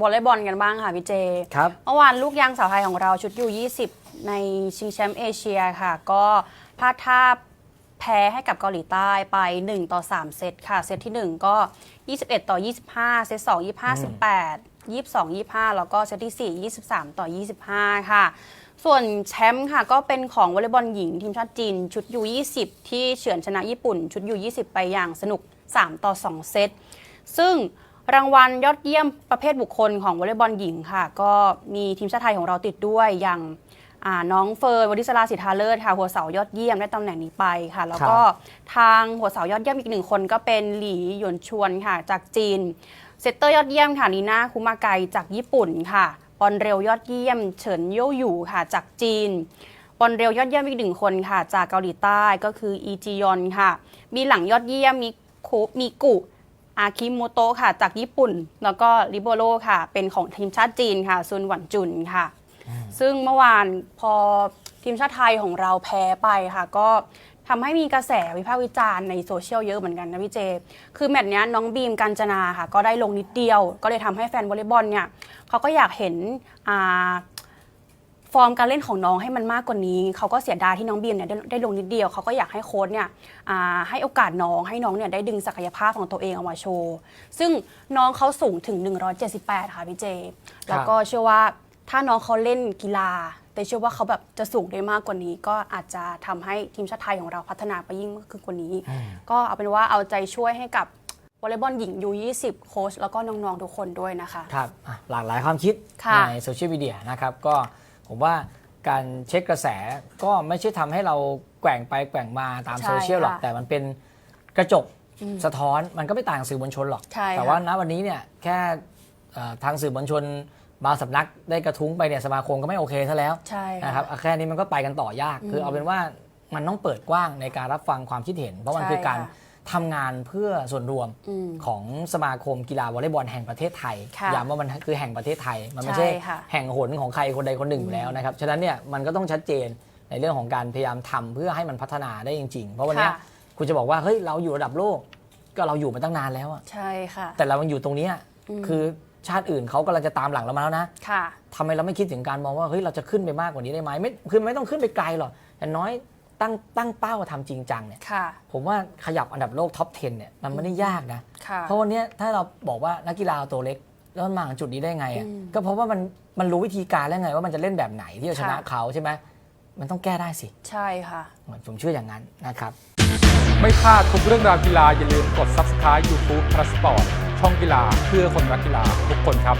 วอลเลย์บอลกันบ้างค่ะพี่เจ ครับ เมื่อวานลูกยางสาวไทยของเราชุดยู20 ในชิงแชมป์เอเชียค่ะ ก็พลาดท่าแพ้ให้กับเกาหลีใต้ไป 1 ต่อ 3 เซตค่ะ เซตที่ 1 ก็ 21 ต่อ 25 เซต2 25 18 22 25 แล้วก็เซตที่ 4 23 ต่อ 25 ค่ะ ส่วนแชมป์ค่ะก็เป็นของวอลเลย์บอลหญิงทีมชาติจีน ชุดยู20ที่เฉือนชนะญี่ปุ่น ชุดยู20 ไปอย่างสนุก 3 ต่อ 2 เซต ซึ่ง รางวัลยอดเยี่ยมประเภทบุคคลของวอลเลย์บอลหญิงค่ะ ก็มีทีมชาติไทยของเราติดด้วยอย่างอ่าน้องเฟิร์นวริศราสิทธาเลิศค่ะ หัวเสายอดเยี่ยมได้ตำแหน่งนี้ไปค่ะ แล้วก็ทางหัวเสายอดเยี่ยมอีกหนึ่งคนก็เป็นหลีหยวนชวนค่ะ จากจีน เซตเตอร์ยอดเยี่ยมค่ะนีน่าคุมาไกจากญี่ปุ่นค่ะบอลเร็วยอดเยี่ยม เฉินโยหยู่ค่ะ จากจีนบอลเร็วยอดเยี่ยมอีกหนึ่งคนค่ะ จากเกาหลีใต้ก็คืออีจียอนค่ะ มีหลังยอดเยี่ยมมีคุมีกุ อาคิโมโตะค่ะ จากญี่ปุ่น แล้วก็ริโบโรค่ะ เป็นของทีมชาติจีนค่ะซุนหวันจุนค่ะ ซึ่งเมื่อวานพอทีมชาติไทยของเราแพ้ไปค่ะ ก็ทำให้มีกระแสวิพากษ์วิจารณ์ในโซเชียลเยอะเหมือนกันนะพี่เจ คือแมตช์เนี้ยน้องบีมกัญจนาค่ะ ก็ได้ลงนิดเดียว ก็เลยทำให้แฟนวอลเลย์บอลเนี่ยเขาก็อยากเห็นอ่า ฟอร์มการเล่นของน้องให้มันมากกว่านี้ เขาก็เสียดายที่น้องบีมเนี่ยได้ได้ลงนิดเดียว เขาก็อยากให้โค้ชเนี่ยอ่าให้โอกาสน้องให้น้องเนี่ยได้ดึงศักยภาพของตัวเองออกมาโชว์ ซึ่งน้องเขาสูงถึง 178 ค่ะพี่เจ แล้วก็เชื่อว่าถ้าน้องเขาเล่นกีฬา แต่เชื่อว่าเขาแบบจะสูงได้มากกว่านี้ ก็อาจจะทำให้ทีมชาติไทยของเราพัฒนาไปยิ่งมากขึ้นกว่านี้ ก็เอาเป็นว่าเอาใจช่วยให้กับวอลเลย์บอลหญิงยู20 โค้ชแล้วก็น้องๆทุกคนด้วยนะคะ ครับอะหลากหลายความคิดค่ะ ในโซเชียลมีเดียนะครับ ก็ ผมว่าการเช็คกระแสก็ไม่ใช่ทำให้เราแกว่งไปแกว่งมาตามใช่โซเชียลหรอกค่ะแต่มันเป็นกระจกสะท้อนมันก็ไม่ต่างสื่อมวลชนหรอกใช่แต่ค่ะว่าณวันนี้เนี่ยแค่เอ่อทางสื่อมวลชนบางสำนักได้กระทุ้งไปเนี่ยสมาคมก็ไม่โอเคซะแล้วใช่นะครับอะแค่นี้มันก็ไปกันต่อยาก คือเอาเป็นว่ามันต้องเปิดกว้างในการรับฟังความคิดเห็น เพราะมันใช่คือการค่ะ ทำงานเพื่อส่วนรวมอืมของสมาคมกีฬาวอลเลย์บอลแห่งประเทศไทยค่ะย้ำว่ามันคือแห่งประเทศไทย มันไม่ใช่ใช่ค่ะแห่งหนของใครคนใดคนหนึ่งอยู่แล้วนะครับ ฉะนั้นเนี่ยมันก็ต้องชัดเจนในเรื่องของการพยายามทำเพื่อให้มันพัฒนาได้จริง ๆ เพราะวันเนี้ยค่ะคุณจะบอกว่าเฮ้ยเราอยู่ระดับโลก ก็เราอยู่มาตั้งนานแล้วอะใช่ค่ะ แต่เรายังอยู่ตรงเนี้ยอืมคือชาติอื่นเขากำลังจะตามหลังเรามาแล้วนะค่ะทำไมเราไม่คิดถึงการมองว่าเฮ้ยเราจะขึ้นไปมากกว่านี้ได้ไหมไม่คือไม่ต้องขึ้นไปไกลหรอกแต่น้อย ตั้งตั้งเป้าทำจริงจังเนี่ยค่ะ ผมว่าขยับอันดับโลกท็อป 10 เนี่ยมันไม่ได้ยากนะ ค่ะเพราะวันเนี้ยถ้าเราบอกว่านักกีฬาตัวเล็ก แล้วมันมาถึงจุดนี้ได้ไงอะอืมก็เพราะว่ามันมันรู้วิธีการแล้วไงว่ามันจะเล่นแบบไหนที่จะชนะค่ะ เขาใช่ไหมมันต้องแก้ได้สิใช่ค่ะ เหมือนผมเชื่ออย่างนั้นนะครับ ไม่พลาดทุกเรื่องราวกีฬาอย่าลืมกด Subscribe YouTube p l u s Sport ช่องกีฬาเพื่อคนรักกีฬาทุกคนครับ